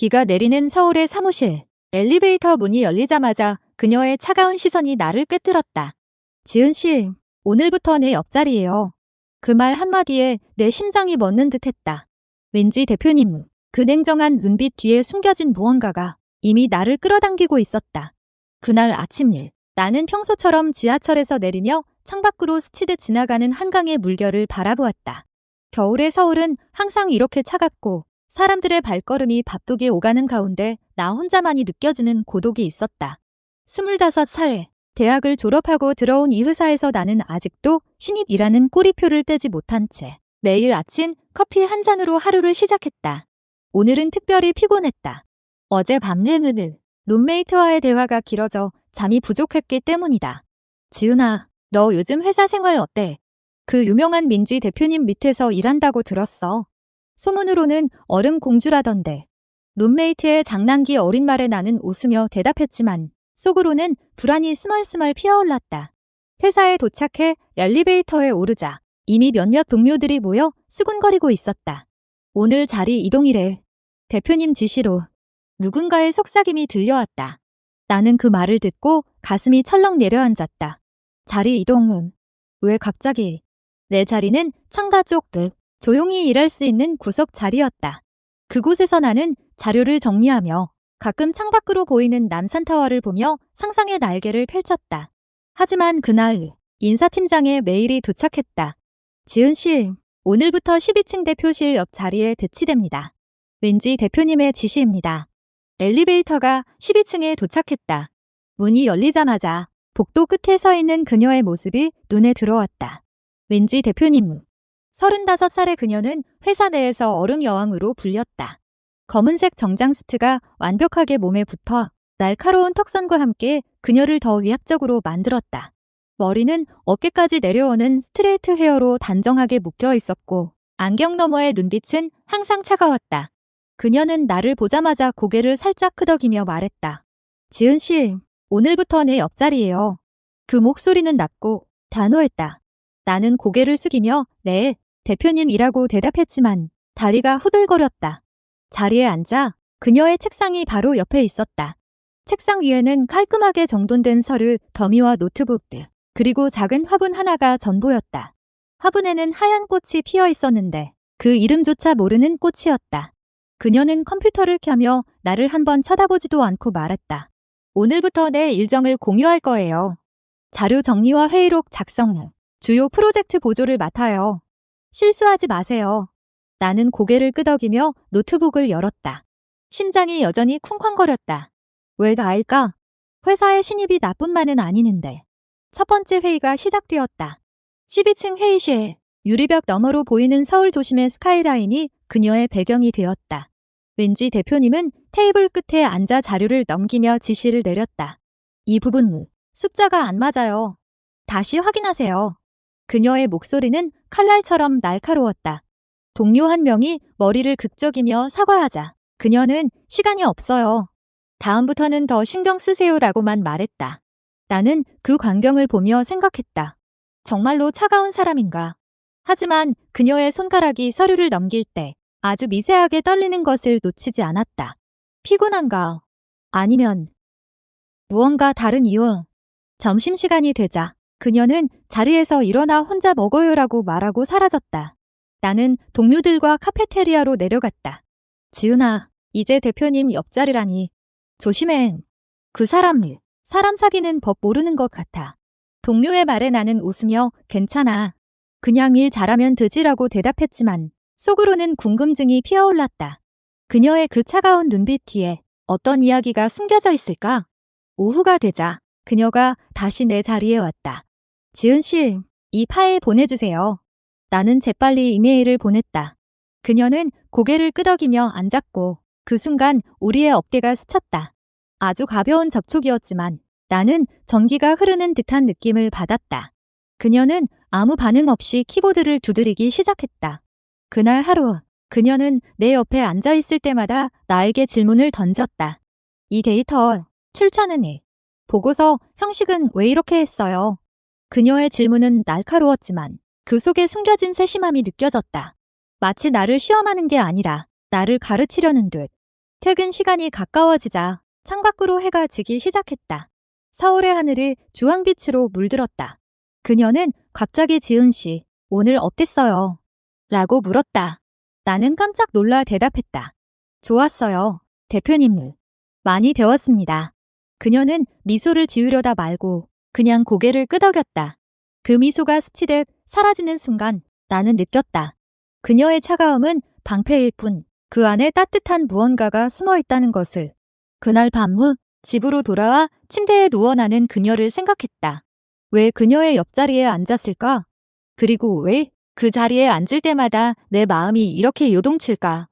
비가 내리는 서울의 사무실. 엘리베이터 문이 열리자마자 그녀의 차가운 시선이 나를 꿰뚫었다. 지은 씨, 오늘부터 내 옆자리예요. 그 말 한마디에 내 심장이 멎는 듯 했다. 왠지 대표님, 그 냉정한 눈빛 뒤에 숨겨진 무언가가 이미 나를 끌어당기고 있었다. 그날 아침 일, 나는 평소처럼 지하철에서 내리며 창밖으로 스치듯 지나가는 한강의 물결을 바라보았다. 겨울의 서울은 항상 이렇게 차갑고 사람들의 발걸음이 바쁘게 오가는 가운데 나 혼자만이 느껴지는 고독이 있었다. 25살, 대학을 졸업하고 들어온 이 회사에서 나는 아직도 신입이라는 꼬리표를 떼지 못한 채 매일 아침 커피 한 잔으로 하루를 시작했다. 오늘은 특별히 피곤했다. 어제 밤 내는 룸메이트와의 대화가 길어져 잠이 부족했기 때문이다. 지은아, 너 요즘 회사 생활 어때? 그 유명한 민지 대표님 밑에서 일한다고 들었어. 소문으로는 얼음 공주라던데. 룸메이트의 장난기 어린 말에 나는 웃으며 대답했지만 속으로는 불안이 스멀스멀 피어올랐다. 회사에 도착해 엘리베이터에 오르자 이미 몇몇 동료들이 모여 수군거리고 있었다. 오늘 자리 이동이래. 대표님 지시로 누군가의 속삭임이 들려왔다. 나는 그 말을 듣고 가슴이 철렁 내려앉았다. 자리 이동은 왜 갑자기 내 자리는 창가 쪽들 조용히 일할 수 있는 구석 자리였다. 그곳에서 나는 자료를 정리하며 가끔 창밖으로 보이는 남산타워를 보며 상상의 날개를 펼쳤다. 하지만 그날 인사팀장의 메일이 도착했다. 지은 씨, 오늘부터 12층 대표실 옆 자리에 배치됩니다. 왠지 대표님의 지시입니다. 엘리베이터가 12층에 도착했다. 문이 열리자마자 복도 끝에 서 있는 그녀의 모습이 눈에 들어왔다. 왠지 대표님. 35살의 그녀는 회사 내에서 얼음 여왕으로 불렸다. 검은색 정장 수트가 완벽하게 몸에 붙어 날카로운 턱선과 함께 그녀를 더 위압적으로 만들었다. 머리는 어깨까지 내려오는 스트레이트 헤어로 단정하게 묶여 있었고 안경 너머의 눈빛은 항상 차가웠다. 그녀는 나를 보자마자 고개를 살짝 끄덕이며 말했다. 지은 씨, 오늘부터 내 옆자리예요. 그 목소리는 낮고 단호했다. 나는 고개를 숙이며 네, 대표님이라고 대답했지만 다리가 후들거렸다. 자리에 앉아 그녀의 책상이 바로 옆에 있었다. 책상 위에는 깔끔하게 정돈된 서류, 더미와 노트북들, 그리고 작은 화분 하나가 전부였다. 화분에는 하얀 꽃이 피어 있었는데 그 이름조차 모르는 꽃이었다. 그녀는 컴퓨터를 켜며 나를 한번 쳐다보지도 않고 말했다. 오늘부터 내 일정을 공유할 거예요. 자료 정리와 회의록 작성 후 주요 프로젝트 보조를 맡아요. 실수하지 마세요. 나는 고개를 끄덕이며 노트북을 열었다. 심장이 여전히 쿵쾅거렸다. 왜 나일까? 회사의 신입이 나뿐만은 아니는데. 첫 번째 회의가 시작되었다. 12층 회의실, 유리벽 너머로 보이는 서울 도심의 스카이라인이 그녀의 배경이 되었다. 왠지 대표님은 테이블 끝에 앉아 자료를 넘기며 지시를 내렸다. 이 부분 숫자가 안 맞아요. 다시 확인하세요. 그녀의 목소리는 칼날처럼 날카로웠다. 동료 한 명이 머리를 극적이며 사과하자 그녀는 시간이 없어요. 다음부터는 더 신경 쓰세요라고만 말했다. 나는 그 광경을 보며 생각했다. 정말로 차가운 사람인가. 하지만 그녀의 손가락이 서류를 넘길 때 아주 미세하게 떨리는 것을 놓치지 않았다. 피곤한가? 아니면 무언가 다른 이유? 점심시간이 되자 그녀는 자리에서 일어나 혼자 먹어요라고 말하고 사라졌다. 나는 동료들과 카페테리아로 내려갔다. 지은아, 이제 대표님 옆자리라니. 조심해. 그 사람 일, 사람 사귀는 법 모르는 것 같아. 동료의 말에 나는 웃으며 괜찮아. 그냥 일 잘하면 되지라고 대답했지만 속으로는 궁금증이 피어올랐다. 그녀의 그 차가운 눈빛 뒤에 어떤 이야기가 숨겨져 있을까? 오후가 되자 그녀가 다시 내 자리에 왔다. 지은 씨, 이 파일 보내주세요. 나는 재빨리 이메일을 보냈다. 그녀는 고개를 끄덕이며 앉았고 그 순간 우리의 어깨가 스쳤다. 아주 가벼운 접촉이었지만 나는 전기가 흐르는 듯한 느낌을 받았다. 그녀는 아무 반응 없이 키보드를 두드리기 시작했다. 그날 하루 그녀는 내 옆에 앉아 있을 때마다 나에게 질문을 던졌다. 이 데이터 출처는 이 보고서 형식은 왜 이렇게 했어요? 그녀의 질문은 날카로웠지만 그 속에 숨겨진 세심함이 느껴졌다. 마치 나를 시험하는 게 아니라 나를 가르치려는 듯. 퇴근 시간이 가까워지자 창밖으로 해가 지기 시작했다. 서울의 하늘이 주황빛으로 물들었다. 그녀는 갑자기 지은 씨, 오늘 어땠어요? 라고 물었다. 나는 깜짝 놀라 대답했다. 좋았어요. 대표님을. 많이 배웠습니다. 그녀는 미소를 지으려다 말고 그냥 고개를 끄덕였다. 그 미소가 스치듯 사라지는 순간 나는 느꼈다. 그녀의 차가움은 방패일 뿐 그 안에 따뜻한 무언가가 숨어 있다는 것을. 그날 밤 후 집으로 돌아와 침대에 누워 나는 그녀를 생각했다. 왜 그녀의 옆자리에 앉았을까? 그리고 왜 그 자리에 앉을 때마다 내 마음이 이렇게 요동칠까?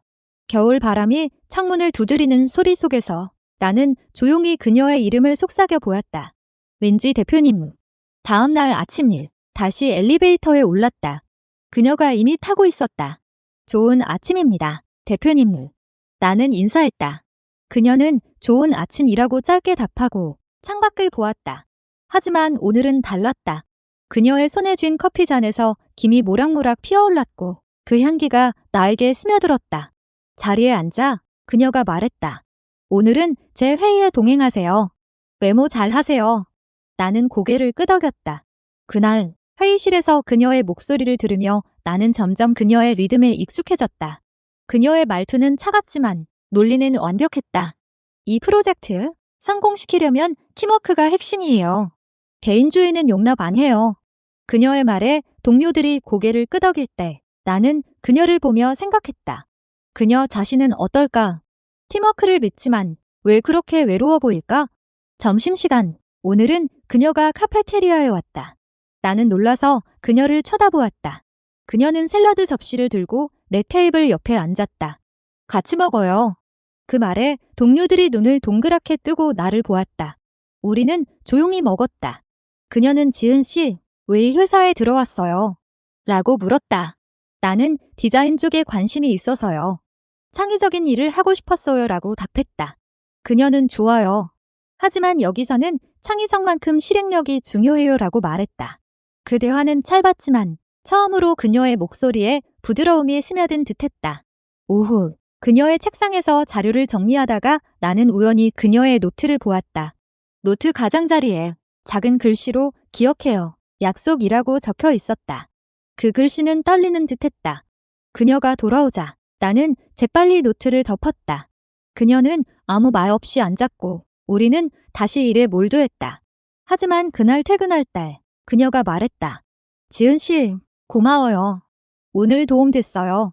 겨울 바람이 창문을 두드리는 소리 속에서 나는 조용히 그녀의 이름을 속삭여 보았다. 왠지 대표님. 다음 날 아침 일, 다시 엘리베이터에 올랐다. 그녀가 이미 타고 있었다. 좋은 아침입니다. 대표님. 나는 인사했다. 그녀는 좋은 아침이라고 짧게 답하고 창밖을 보았다. 하지만 오늘은 달랐다. 그녀의 손에 쥔 커피잔에서 김이 모락모락 피어올랐고 그 향기가 나에게 스며들었다. 자리에 앉아 그녀가 말했다. 오늘은 제 회의에 동행하세요. 메모 잘 하세요. 나는 고개를 끄덕였다. 그날 회의실에서 그녀의 목소리를 들으며 나는 점점 그녀의 리듬에 익숙해졌다. 그녀의 말투는 차갑지만 논리는 완벽했다. 이 프로젝트 성공시키려면 팀워크가 핵심이에요. 개인주의는 용납 안 해요. 그녀의 말에 동료들이 고개를 끄덕일 때 나는 그녀를 보며 생각했다. 그녀 자신은 어떨까? 팀워크를 믿지만 왜 그렇게 외로워 보일까? 점심시간, 오늘은 그녀가 카페테리아에 왔다. 나는 놀라서 그녀를 쳐다보았다. 그녀는 샐러드 접시를 들고 내 테이블 옆에 앉았다. 같이 먹어요. 그 말에 동료들이 눈을 동그랗게 뜨고 나를 보았다. 우리는 조용히 먹었다. 그녀는 지은 씨, 왜 이 회사에 들어왔어요? 라고 물었다. 나는 디자인 쪽에 관심이 있어서요. 창의적인 일을 하고 싶었어요. 라고 답했다. 그녀는 좋아요. 하지만 여기서는 창의성만큼 실행력이 중요해요. 라고 말했다. 그 대화는 짧았지만 처음으로 그녀의 목소리에 부드러움이 스며든 듯했다. 오후, 그녀의 책상에서 자료를 정리하다가 나는 우연히 그녀의 노트를 보았다. 노트 가장자리에 작은 글씨로 기억해요. 약속이라고 적혀 있었다. 그 글씨는 떨리는 듯했다. 그녀가 돌아오자 나는 재빨리 노트를 덮었다. 그녀는 아무 말 없이 앉았고 우리는 다시 일에 몰두했다. 하지만 그날 퇴근할 때 그녀가 말했다. 지은 씨, 고마워요. 오늘 도움 됐어요.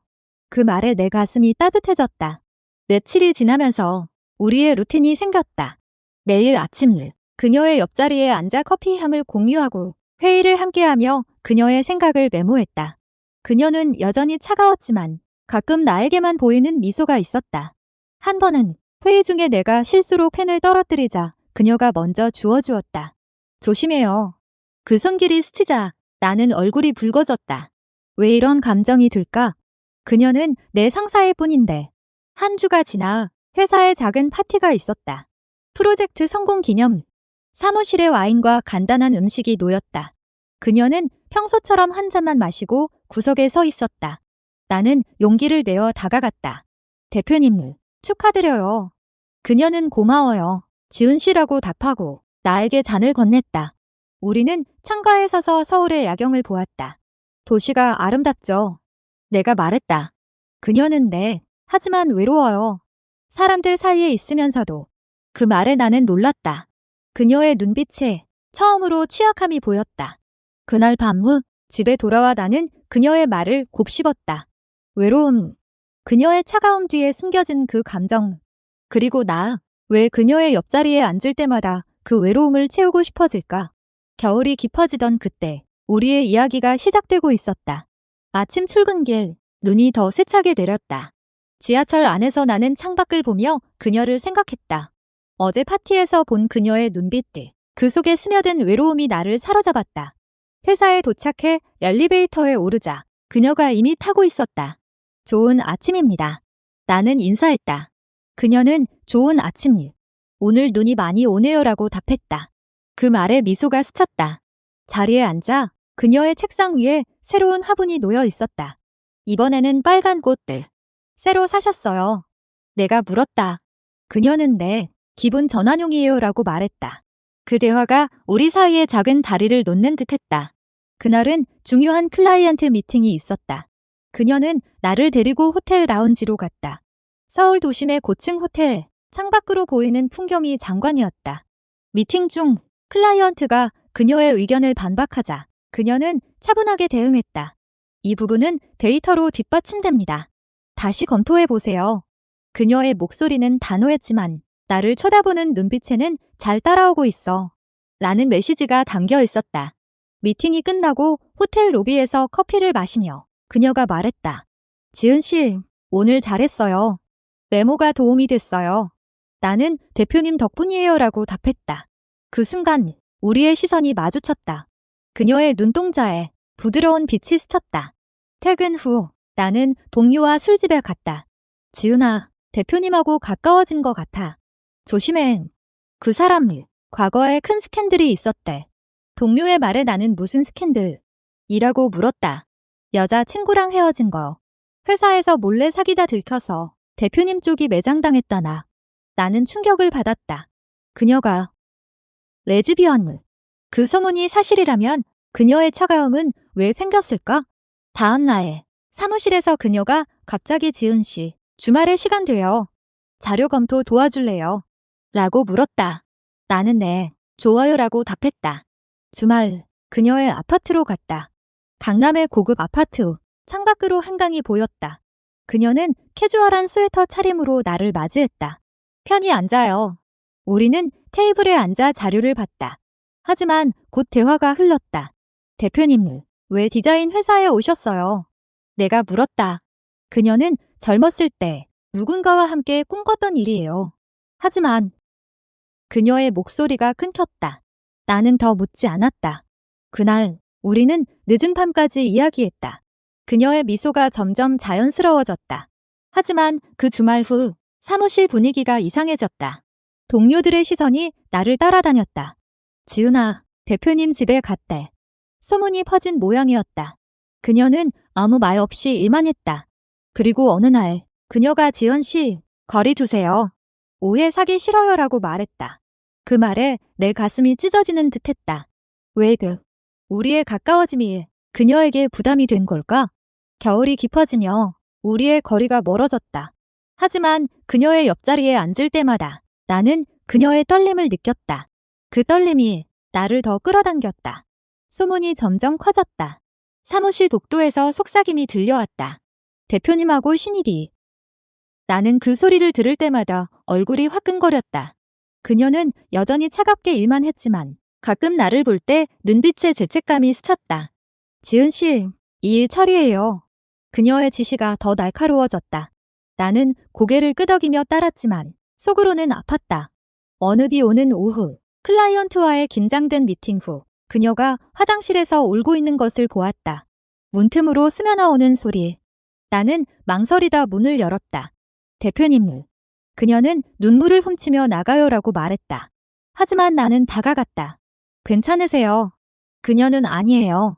그 말에 내 가슴이 따뜻해졌다. 며칠이 지나면서 우리의 루틴이 생겼다. 매일 아침을 그녀의 옆자리에 앉아 커피 향을 공유하고 회의를 함께하며 그녀의 생각을 메모했다. 그녀는 여전히 차가웠지만 가끔 나에게만 보이는 미소가 있었다. 한 번은 회의 중에 내가 실수로 펜을 떨어뜨리자 그녀가 먼저 주워주었다. 조심해요. 그 손길이 스치자 나는 얼굴이 붉어졌다. 왜 이런 감정이 들까? 그녀는 내 상사일 뿐인데 한 주가 지나 회사에 작은 파티가 있었다. 프로젝트 성공 기념 사무실에 와인과 간단한 음식이 놓였다. 그녀는 평소처럼 한 잔만 마시고 구석에 서 있었다. 나는 용기를 내어 다가갔다. 대표님을 축하드려요. 그녀는 고마워요. 지은 씨라고 답하고 나에게 잔을 건넸다. 우리는 창가에 서서 서울의 야경을 보았다. 도시가 아름답죠. 내가 말했다. 그녀는 네, 하지만 외로워요. 사람들 사이에 있으면서도 그 말에 나는 놀랐다. 그녀의 눈빛에 처음으로 취약함이 보였다. 그날 밤 후 집에 돌아와 나는 그녀의 말을 곱씹었다. 외로움. 그녀의 차가움 뒤에 숨겨진 그 감정. 그리고 나, 왜 그녀의 옆자리에 앉을 때마다 그 외로움을 채우고 싶어질까? 겨울이 깊어지던 그때 우리의 이야기가 시작되고 있었다. 아침 출근길, 눈이 더 세차게 내렸다. 지하철 안에서 나는 창밖을 보며 그녀를 생각했다. 어제 파티에서 본 그녀의 눈빛들, 그 속에 스며든 외로움이 나를 사로잡았다. 회사에 도착해 엘리베이터에 오르자 그녀가 이미 타고 있었다. 좋은 아침입니다. 나는 인사했다. 그녀는 좋은 아침일. 오늘 눈이 많이 오네요라고 답했다. 그 말에 미소가 스쳤다. 자리에 앉아 그녀의 책상 위에 새로운 화분이 놓여 있었다. 이번에는 빨간 꽃들. 새로 사셨어요. 내가 물었다. 그녀는 내 기분 전환용이에요 라고 말했다. 그 대화가 우리 사이에 작은 다리를 놓는 듯 했다. 그날은 중요한 클라이언트 미팅이 있었다. 그녀는 나를 데리고 호텔 라운지로 갔다. 서울 도심의 고층 호텔, 창밖으로 보이는 풍경이 장관이었다. 미팅 중 클라이언트가 그녀의 의견을 반박하자 그녀는 차분하게 대응했다. 이 부분은 데이터로 뒷받침됩니다. 다시 검토해 보세요. 그녀의 목소리는 단호했지만 나를 쳐다보는 눈빛에는 잘 따라오고 있어. 라는 메시지가 담겨 있었다. 미팅이 끝나고 호텔 로비에서 커피를 마시며 그녀가 말했다. 지은 씨, 오늘 잘했어요. 메모가 도움이 됐어요. 나는 대표님 덕분이에요 라고 답했다. 그 순간 우리의 시선이 마주쳤다. 그녀의 눈동자에 부드러운 빛이 스쳤다. 퇴근 후 나는 동료와 술집에 갔다. 지은아, 대표님하고 가까워진 것 같아. 조심해. 그 사람, 과거에 큰 스캔들이 있었대. 동료의 말에 나는 무슨 스캔들? 이라고 물었다. 여자 친구랑 헤어진 거. 회사에서 몰래 사귀다 들켜서 대표님 쪽이 매장당했다나. 나는 충격을 받았다. 그녀가 레즈비언. 그 소문이 사실이라면 그녀의 차가움은 왜 생겼을까? 다음 날 사무실에서 그녀가 갑자기 지은 씨 주말에 시간 돼요. 자료 검토 도와줄래요? 라고 물었다. 나는 네, 좋아요라고 답했다. 주말 그녀의 아파트로 갔다. 강남의 고급 아파트 창밖으로 한강이 보였다. 그녀는 캐주얼한 스웨터 차림으로 나를 맞이했다. 편히 앉아요. 우리는 테이블에 앉아 자료를 봤다. 하지만 곧 대화가 흘렀다. 대표님, 왜 디자인 회사에 오셨어요? 내가 물었다. 그녀는 젊었을 때 누군가와 함께 꿈꿨던 일이에요. 하지만 그녀의 목소리가 끊겼다. 나는 더 묻지 않았다. 그날 우리는 늦은 밤까지 이야기했다. 그녀의 미소가 점점 자연스러워졌다. 하지만 그 주말 후 사무실 분위기가 이상해졌다. 동료들의 시선이 나를 따라다녔다. 지은아, 대표님 집에 갔대. 소문이 퍼진 모양이었다. 그녀는 아무 말 없이 일만 했다. 그리고 어느 날 그녀가 지은 씨, 거리 두세요. 오해 사기 싫어요라고 말했다. 그 말에 내 가슴이 찢어지는 듯 했다. 왜 그, 우리의 가까워짐이 그녀에게 부담이 된 걸까? 겨울이 깊어지며 우리의 거리가 멀어졌다. 하지만 그녀의 옆자리에 앉을 때마다 나는 그녀의 떨림을 느꼈다. 그 떨림이 나를 더 끌어당겼다. 소문이 점점 커졌다. 사무실 복도에서 속삭임이 들려왔다. 대표님하고 신일이. 나는 그 소리를 들을 때마다 얼굴이 화끈거렸다. 그녀는 여전히 차갑게 일만 했지만 가끔 나를 볼 때 눈빛에 죄책감이 스쳤다. 지은 씨, 이 일 처리해요. 그녀의 지시가 더 날카로워졌다. 나는 고개를 끄덕이며 따랐지만 속으로는 아팠다. 어느 비 오는 오후, 클라이언트와의 긴장된 미팅 후 그녀가 화장실에서 울고 있는 것을 보았다. 문틈으로 스며나오는 소리. 나는 망설이다 문을 열었다. 대표님, 그녀는 눈물을 훔치며 나가요라고 말했다. 하지만 나는 다가갔다. 괜찮으세요? 그녀는 아니에요.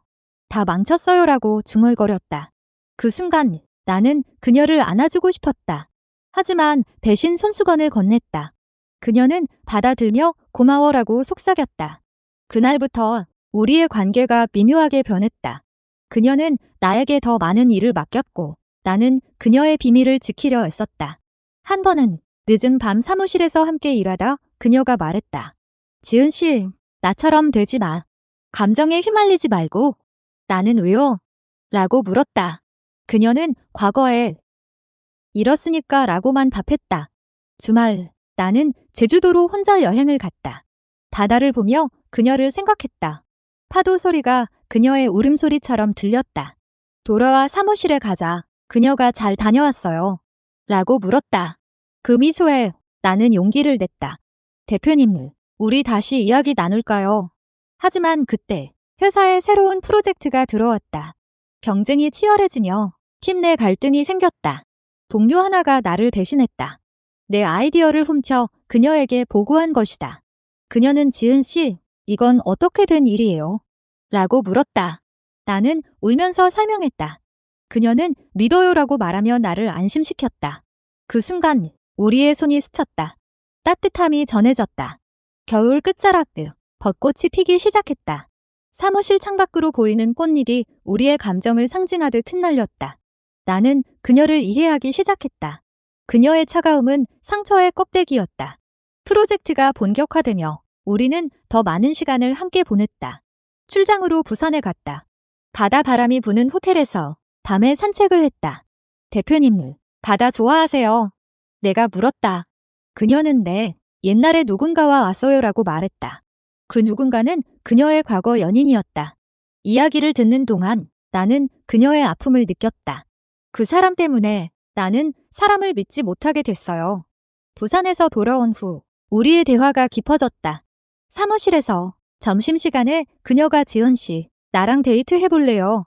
다 망쳤어요라고 중얼거렸다. 그 순간 나는 그녀를 안아주고 싶었다. 하지만 대신 손수건을 건넸다. 그녀는 받아들며 고마워라고 속삭였다. 그날부터 우리의 관계가 미묘하게 변했다. 그녀는 나에게 더 많은 일을 맡겼고 나는 그녀의 비밀을 지키려 애썼다. 한 번은 늦은 밤 사무실에서 함께 일하다 그녀가 말했다. 지은 씨, 나처럼 되지 마. 감정에 휘말리지 말고. 나는 왜요? 라고 물었다. 그녀는 과거에 이렇으니까 라고만 답했다. 주말 나는 제주도로 혼자 여행을 갔다. 바다를 보며 그녀를 생각했다. 파도 소리가 그녀의 울음소리처럼 들렸다. 돌아와 사무실에 가자. 그녀가 잘 다녀왔어요. 라고 물었다. 그 미소에 나는 용기를 냈다. 대표님, 우리 다시 이야기 나눌까요? 하지만 그때 회사에 새로운 프로젝트가 들어왔다. 경쟁이 치열해지며 팀 내 갈등이 생겼다. 동료 하나가 나를 대신했다. 내 아이디어를 훔쳐 그녀에게 보고한 것이다. 그녀는 지은 씨, 이건 어떻게 된 일이에요? 라고 물었다. 나는 울면서 설명했다. 그녀는 믿어요라고 말하며 나를 안심시켰다. 그 순간 우리의 손이 스쳤다. 따뜻함이 전해졌다. 겨울 끝자락들, 벚꽃이 피기 시작했다. 사무실 창밖으로 보이는 꽃잎이 우리의 감정을 상징하듯 흩날렸다. 나는 그녀를 이해하기 시작했다. 그녀의 차가움은 상처의 껍데기였다. 프로젝트가 본격화되며 우리는 더 많은 시간을 함께 보냈다. 출장으로 부산에 갔다. 바다 바람이 부는 호텔에서 밤에 산책을 했다. 대표님을 바다 좋아하세요? 내가 물었다. 그녀는 네, 옛날에 누군가와 왔어요라고 말했다. 그 누군가는 그녀의 과거 연인이었다. 이야기를 듣는 동안 나는 그녀의 아픔을 느꼈다. 그 사람 때문에 나는 사람을 믿지 못하게 됐어요. 부산에서 돌아온 후 우리의 대화가 깊어졌다. 사무실에서 점심시간에 그녀가 지은 씨, 나랑 데이트 해볼래요?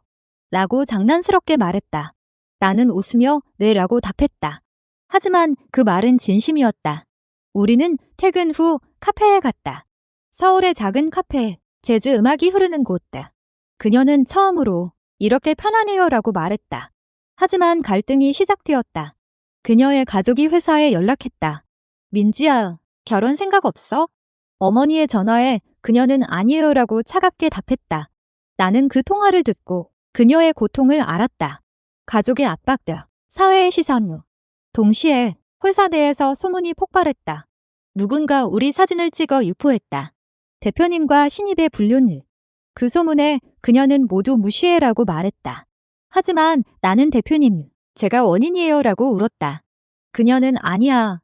라고 장난스럽게 말했다. 나는 웃으며 네라고 답했다. 하지만 그 말은 진심이었다. 우리는 퇴근 후 카페에 갔다. 서울의 작은 카페, 재즈 음악이 흐르는 곳. 그녀는 처음으로 이렇게 편하네요 라고 말했다. 하지만 갈등이 시작되었다. 그녀의 가족이 회사에 연락했다. 민지야, 결혼 생각 없어? 어머니의 전화에 그녀는 아니에요 라고 차갑게 답했다. 나는 그 통화를 듣고 그녀의 고통을 알았다. 가족의 압박들, 사회의 시선, 동시에 회사 내에서 소문이 폭발했다. 누군가 우리 사진을 찍어 유포했다. 대표님과 신입의 불륜을. 그 소문에 그녀는 모두 무시해라고 말했다. 하지만 나는 대표님, 제가 원인이에요 라고 울었다. 그녀는 아니야.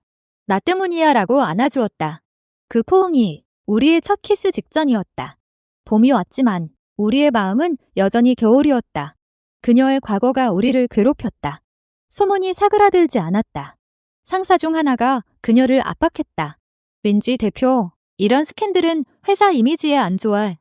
나 때문이야 라고 안아주었다. 그 포옹이 우리의 첫 키스 직전이었다. 봄이 왔지만 우리의 마음은 여전히 겨울이었다. 그녀의 과거가 우리를 괴롭혔다. 소문이 사그라들지 않았다. 상사 중 하나가 그녀를 압박했다. 왠지 대표, 이런 스캔들은 회사 이미지에 안 좋아.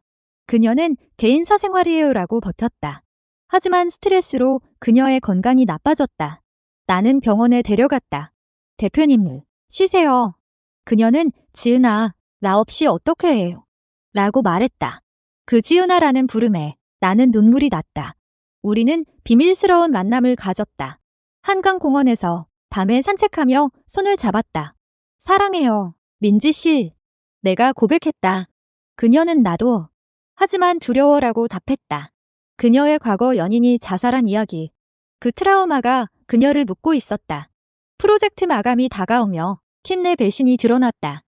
그녀는 개인 사생활이에요 라고 버텼다. 하지만 스트레스로 그녀의 건강이 나빠졌다. 나는 병원에 데려갔다. 대표님을 쉬세요. 그녀는 지은아, 나 없이 어떻게 해요? 라고 말했다. 그 지은아라는 부름에 나는 눈물이 났다. 우리는 비밀스러운 만남을 가졌다. 한강공원에서 밤에 산책하며 손을 잡았다. 사랑해요. 민지 씨. 내가 고백했다. 그녀는 나도. 하지만 두려워라고 답했다. 그녀의 과거 연인이 자살한 이야기. 그 트라우마가 그녀를 묶고 있었다. 프로젝트 마감이 다가오며 팀 내 배신이 드러났다.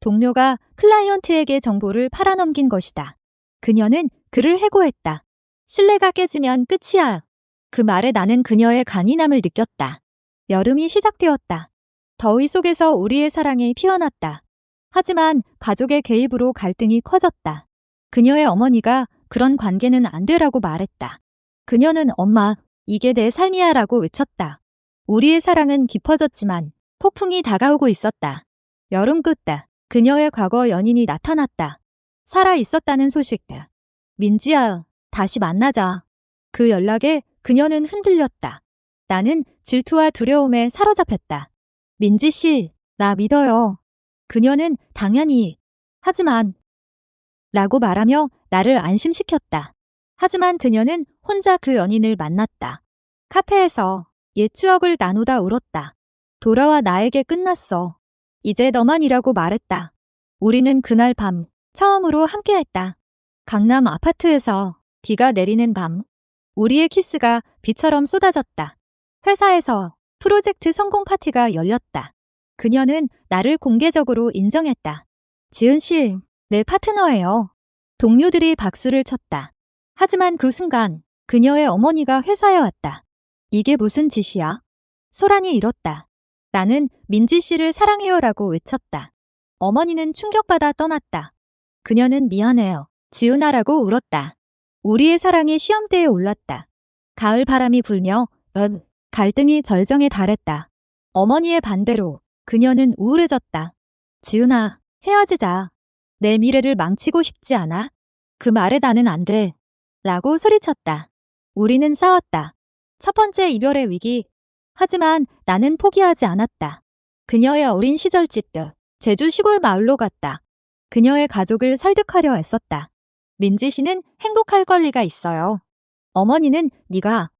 동료가 클라이언트에게 정보를 팔아넘긴 것이다. 그녀는 그를 해고했다. 신뢰가 깨지면 끝이야. 그 말에 나는 그녀의 강인함을 느꼈다. 여름이 시작되었다. 더위 속에서 우리의 사랑이 피어났다. 하지만 가족의 개입으로 갈등이 커졌다. 그녀의 어머니가 그런 관계는 안 되라고 말했다. 그녀는 엄마, 이게 내 삶이야 라고 외쳤다. 우리의 사랑은 깊어졌지만 폭풍이 다가오고 있었다. 여름 끝다. 그녀의 과거 연인이 나타났다. 살아 있었다는 소식다. 민지야, 다시 만나자. 그 연락에 그녀는 흔들렸다. 나는 질투와 두려움에 사로잡혔다. 민지 씨, 나 믿어요. 그녀는 당연히, 하지만, 라고 말하며 나를 안심시켰다. 하지만 그녀는 혼자 그 연인을 만났다. 카페에서 옛 추억을 나누다 울었다. 돌아와 나에게 끝났어. 이제 너만이라고 말했다. 우리는 그날 밤 처음으로 함께했다. 강남 아파트에서 비가 내리는 밤 우리의 키스가 비처럼 쏟아졌다. 회사에서 프로젝트 성공 파티가 열렸다. 그녀는 나를 공개적으로 인정했다. 지은 씨, 내 파트너예요. 동료들이 박수를 쳤다. 하지만 그 순간 그녀의 어머니가 회사에 왔다. 이게 무슨 짓이야? 소란이 일었다. 나는 민지 씨를 사랑해요라고 외쳤다. 어머니는 충격받아 떠났다. 그녀는 미안해요. 지훈아라고 울었다. 우리의 사랑이 시험대에 올랐다. 가을 바람이 불며 은 갈등이 절정에 달했다. 어머니의 반대로 그녀는 우울해졌다. 지훈아, 헤어지자. 내 미래를 망치고 싶지 않아? 그 말에 나는 안 돼. 라고 소리쳤다. 우리는 싸웠다. 첫 번째 이별의 위기. 하지만 나는 포기하지 않았다. 그녀의 어린 시절 집들, 제주 시골 마을로 갔다. 그녀의 가족을 설득하려 애썼다. 민지 씨는 행복할 권리가 있어요. 어머니는 네가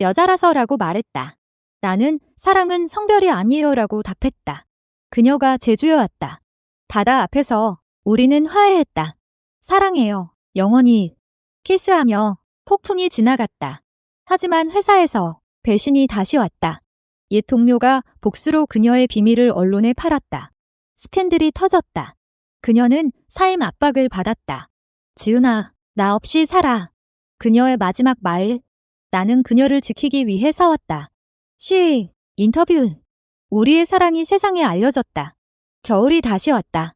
여자라서라고 말했다. 나는 사랑은 성별이 아니에요라고 답했다. 그녀가 제주에 왔다. 바다 앞에서 우리는 화해했다. 사랑해요. 영원히. 키스하며 폭풍이 지나갔다. 하지만 회사에서 배신이 다시 왔다. 옛 동료가 복수로 그녀의 비밀을 언론에 팔았다. 스캔들이 터졌다. 그녀는 사임 압박을 받았다. 지은아, 나 없이 살아. 그녀의 마지막 말. 나는 그녀를 지키기 위해 싸웠다. 시, 인터뷰. 우리의 사랑이 세상에 알려졌다. 겨울이 다시 왔다.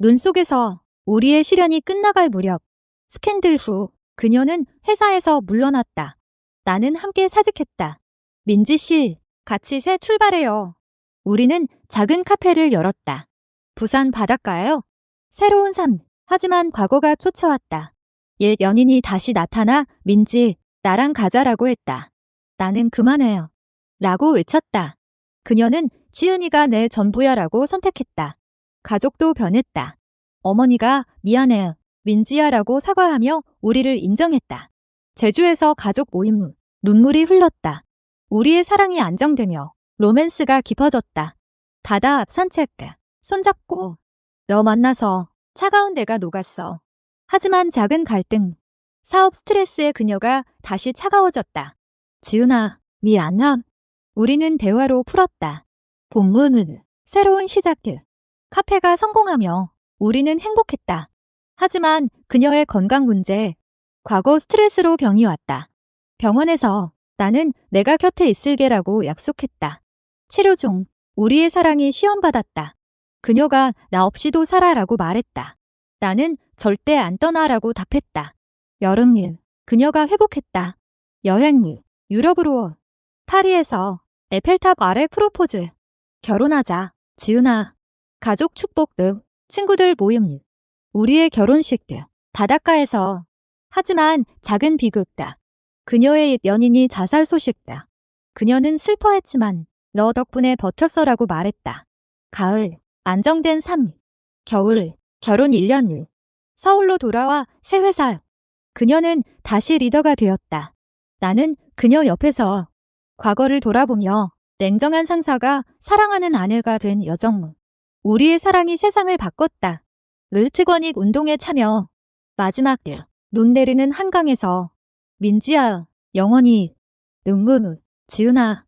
눈 속에서 우리의 시련이 끝나갈 무렵. 스캔들 후 그녀는 회사에서 물러났다. 나는 함께 사직했다. 민지 씨, 같이 새 출발해요. 우리는 작은 카페를 열었다. 부산 바닷가요. 새로운 삶. 하지만 과거가 쫓아왔다. 옛 연인이 다시 나타나 민지, 나랑 가자라고 했다. 나는 그만해요. 라고 외쳤다. 그녀는 지은이가 내 전부야라고 선택했다. 가족도 변했다. 어머니가 미안해, 민지야라고 사과하며 우리를 인정했다. 제주에서 가족 모임 후 눈물이 흘렀다. 우리의 사랑이 안정되며 로맨스가 깊어졌다. 바다 앞 산책, 손잡고 너 만나서 차가운 내가 녹았어. 하지만 작은 갈등, 사업 스트레스에 그녀가 다시 차가워졌다. 지은아, 미안함. 우리는 대화로 풀었다. 본문은 새로운 시작들. 카페가 성공하며 우리는 행복했다. 하지만 그녀의 건강 문제, 과거 스트레스로 병이 왔다. 병원에서 나는 내가 곁에 있을게라고 약속했다. 치료 중 우리의 사랑이 시험받았다. 그녀가 나 없이도 살아라고 말했다. 나는 절대 안 떠나라고 답했다. 여름일, 그녀가 회복했다. 여행일, 유럽으로. 파리에서 에펠탑 아래 프로포즈. 결혼하자, 지은아. 가족 축복 등 친구들 모임. 우리의 결혼식들. 바닷가에서. 하지만 작은 비극다. 그녀의 옛 연인이 자살 소식다. 그녀는 슬퍼했지만 너 덕분에 버텼어라고 말했다. 가을, 안정된 삶. 겨울, 결혼 1년 후. 서울로 돌아와 새 회사. 그녀는 다시 리더가 되었다. 나는 그녀 옆에서 과거를 돌아보며 냉정한 상사가 사랑하는 아내가 된 여정무. 우리의 사랑이 세상을 바꿨다. 르트권익 운동에 참여. 마지막 일. 눈 내리는 한강에서 민지야, 영원히, 능문, 지은아,